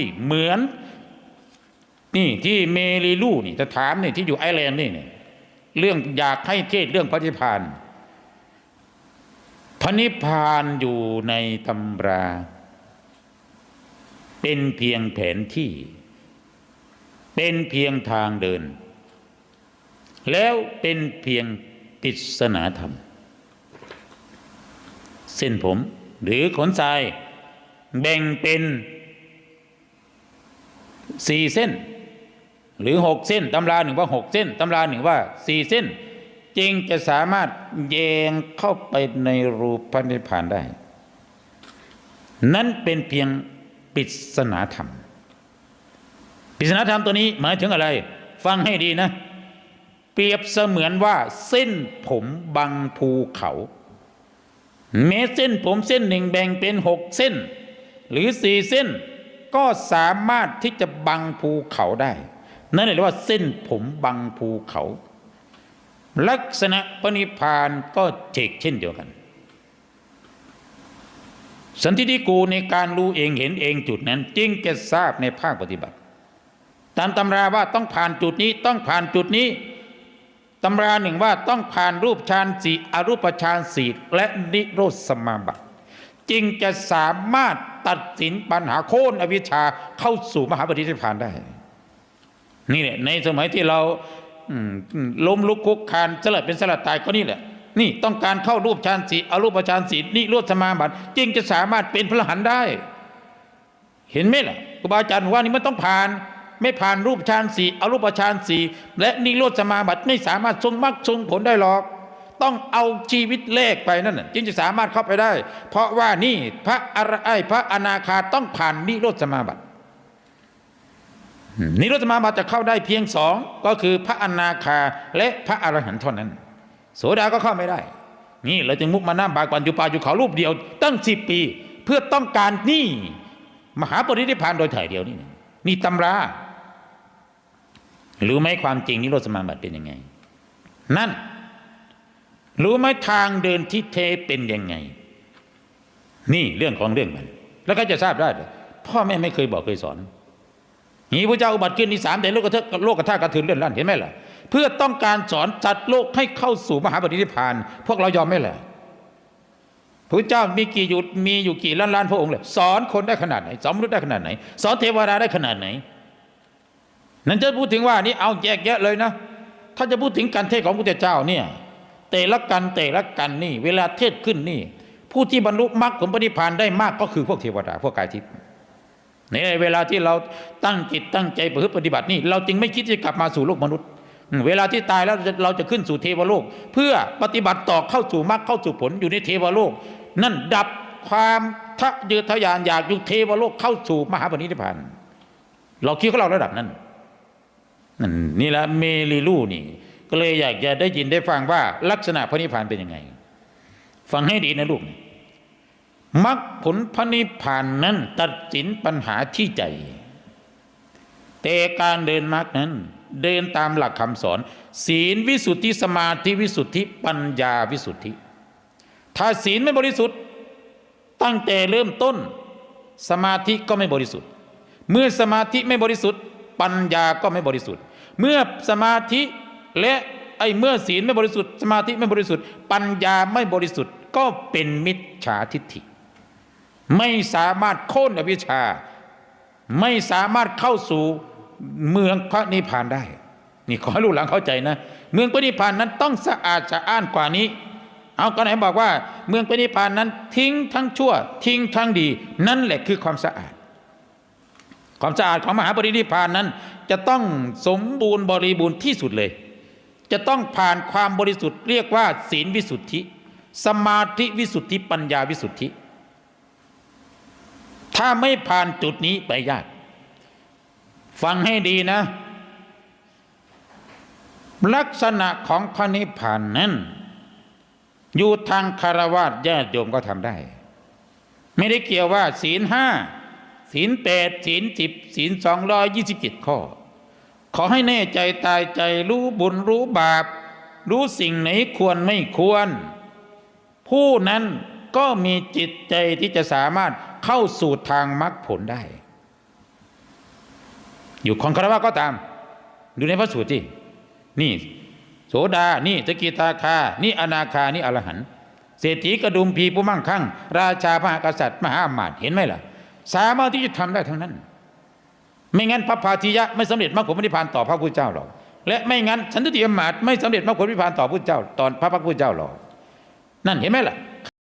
ที่เหมือน นี่ที่เมริลูนี่จะถามนี่ที่อยู่ไอร์แลนด์นี่เนี่ยเรื่องอยากให้เทศเรื่องพระนิพพานพระนิพพานอยู่ในตำรา เป็นเพียงแผนที่ เป็นเพียงทางเดิน แล้วเป็นเพียงปริศนาธรรม เส้นผม หรือขนทรายแบ่งเป็น สี่เส้น หรือหกเส้นตำราหนึ่งว่าหกเส้นตำราหนึ่งว่าสี่เส้น จึงจะสามารถแยงเข้าไปในรูปพระนิพพานได้ นั่นเป็นเพียงปริศนาธรรมปริศนาธรรมตัวนี้หมายถึงอะไร ฟังให้ดีนะ เปรียบเสมือนว่า เส้นผมบังภูเขาแม้เส้นผมเส้นหนึ่งแบ่งเป็นหกเส้น หรือสี่เส้น ก็สามารถที่จะบังภูเขาได้ นั่นเรียกว่าเส้นผมบังภูเขา ลักษณะปณิพานก็เจกเช่นเดียวกัน สันทิฏฐิกูในการรู้เองเห็นเองจุดนั้นจึงจะทราบในภาคปฏิบัติ ตามตำราว่าต้องผ่านจุดนี้ต้องผ่านจุดนี้ตำราหนึ่งว่าต้องผ่านรูปฌานสี่อรูปฌานสี่และนิโรธสมาบัติ จึงจะสามารถตัดสินปัญหาโค่นอวิชชาเข้าสู่มหาปฏิทิพานได้ นี่แหละในสมัยที่เราล้มลุกคุกคานสลัดเป็นสลัดตายก็นี่แหละ นี่ต้องการเข้ารูปฌานสีอรูปฌานสีนิโรธสมาบัติจึงจะสามารถเป็นพระหันได้ เห็นไหมล่ะครูบาอาจารย์ว่านี่มันต้องผ่านไม่ผ่านรูปฌานสีอรูปฌานสีและนิโรธสมาบัติไม่สามารถทรงมรรคทรงผลได้หรอก ต้องเอาชีวิตแลกไปนั่นน่ะจึงจะสามารถเข้าไปได้ เพราะว่านี่พระอรไอยพระอนาคาต้องผ่านนิโรธสมาบัตินิโรธสมาบัติจะเข้าได้เพียงสองก็คือพระอนาคาและพระอรหันต์เท่านั้น โสดาก็เข้าไม่ได้ นี่เราจึงมุกมาน้ำบากวันอยู่ป่าอยู่เขารูปเดียว ตั้งสิบปี เพื่อต้องการนี่มหาปรินิพานโดยถ่ายเดียวนี่นี่ตำรารู้ไหมความจริงนิโรธสมาบัติเป็นยังไง นั่น รู้ไหมทางเดินที่เทเป็นยังไง นี่เรื่องของเรื่องมัน แล้วก็จะทราบได้พ่อแม่ไม่เคยบอกเคยสอนนี่พระเจ้าอุบัติขึ้นที่สามแต่โลกกระเทโลกกระทากระทืนเลื่อนลั่นเห็นไหมล่ะ เพื่อต้องการสอนจัดโลกให้เข้าสู่มหาปฏิทิพาน พวกเรายอมไหมล่ะพระเจ้ามีกี่อยู่มีอยู่กี่ล้านล้านพระองค์เลยสอนคนได้ขนาดไหนสอนมนุษย์ได้ขนาดไหน สอนเทวดาได้ขนาดไหน นั่นจะพูดถึงว่านี่เอาแยกแยะเลยนะ ถ้าจะพูดถึงการเทศของพระเจ้าเนี่ย เตละกันเตละกันนี่ เวลาเทศขึ้นนี่ ผู้ที่บรรลุมรรคผลปฏิพานได้มากก็คือพวกเทวดาพวกกายทิพย์ในเวลาที่เราตั้งจิตตั้งใจประพฤติปฏิบัตินี่ เราจึงไม่คิดจะกลับมาสู่โลกมนุษย์ เวลาที่ตายแล้วเราจะขึ้นสู่เทวโลก เพื่อปฏิบัติต่อเข้าสู่มรรคเข้าสู่ผลอยู่ในเทวโลก นั่นดับความทะเยอทะยานอยากอยู่เทวโลกเข้าสู่มหาปณิธพานเราคิดของเราระดับนั้นนั่นนี่แหละเมลิลูนี่ ก็เลยอยากจะได้ยินได้ฟังว่าลักษณะพระนิพพานเป็นยังไง ฟังให้ดีนะลูกมรรคผลพระนิพพานนั้นตัดสินปัญหาที่ใจ แต่การเดินมรรคนั้น เดินตามหลักคำสอน ศีลวิสุทธิสมาธิวิสุทธิปัญญาวิสุทธิ ถ้าศีลไม่บริสุทธิ์ ตั้งแต่เริ่มต้น สมาธิก็ไม่บริสุทธิ์ เมื่อสมาธิไม่บริสุทธิ์ ปัญญาก็ไม่บริสุทธิ์ เมื่อสมาธิ และไอ้เมื่อศีลไม่บริสุทธิ์สมาธิไม่บริสุทธิ์ ปัญญาไม่บริสุทธิ์ก็เป็นมิจฉาทิฏฐิ ไม่สามารถโค่นอวิชชา ไม่สามารถเข้าสู่เมืองพระนิพพานได้ นี่ขอให้ลูกหลานเข้าใจนะ เมืองพระนิพพานนั้นต้องสะอาดสะอ้านกว่านี้ เอาก็ไหนบอกว่า เมืองพระนิพพานนั้นทิ้งทั้งชั่ว ทิ้งทั้งดี นั่นแหละคือความสะอาด ความสะอาดของมหาปรินิพพานนั้น จะต้องสมบูรณ์บริบูรณ์ที่สุดเลย จะต้องผ่านความบริสุทธิ์เรียกว่า ศีลวิสุทธิ สมาธิวิสุทธิปัญญาวิสุทธิ ถ้าไม่ผ่านจุดนี้ไปยาก ฟังให้ดีนะ ลักษณะของพระนิพพานนั้น อยู่ทางคารวะญาติโยมก็ทำได้ ไม่ได้เกี่ยวว่า ศีลห้าศีลแปดศีลสิบศีลสองร้อยยี่สิบเจ็ดข้อ ขอให้แน่ใจตายใจรู้บุญรู้บาป รู้สิ่งไหนควรไม่ควร ผู้นั้นก็มีจิตใจที่จะสามารถเข้าสู่ทางมรรคผลได้ อยู่ของคารวะก็ตาม ดูในพระสูตรที่นี่ โสดา นี่สกิทาคา นี่อนาคา นี่อรหันต์เศรษฐีกระดุมพีผู้มั่งคั่ง ราชาพระมหากษัตริย์ มหาอมาตย์เห็นไหมล่ะ สามารถที่จะทำได้ทั้งนั้น ไม่งั้นพระพาธิยะไม่สำเร็จมรรคผลนิพพานต่อพระพุทธเจ้าหรอกและไม่งั้นฉันติอมมาตไม่สำเร็จมรรคผลนิพพานต่อพระพุทธเจ้า ตอนพระพระพุทธเจ้าหรอกนั่นเห็นไหมล่ะ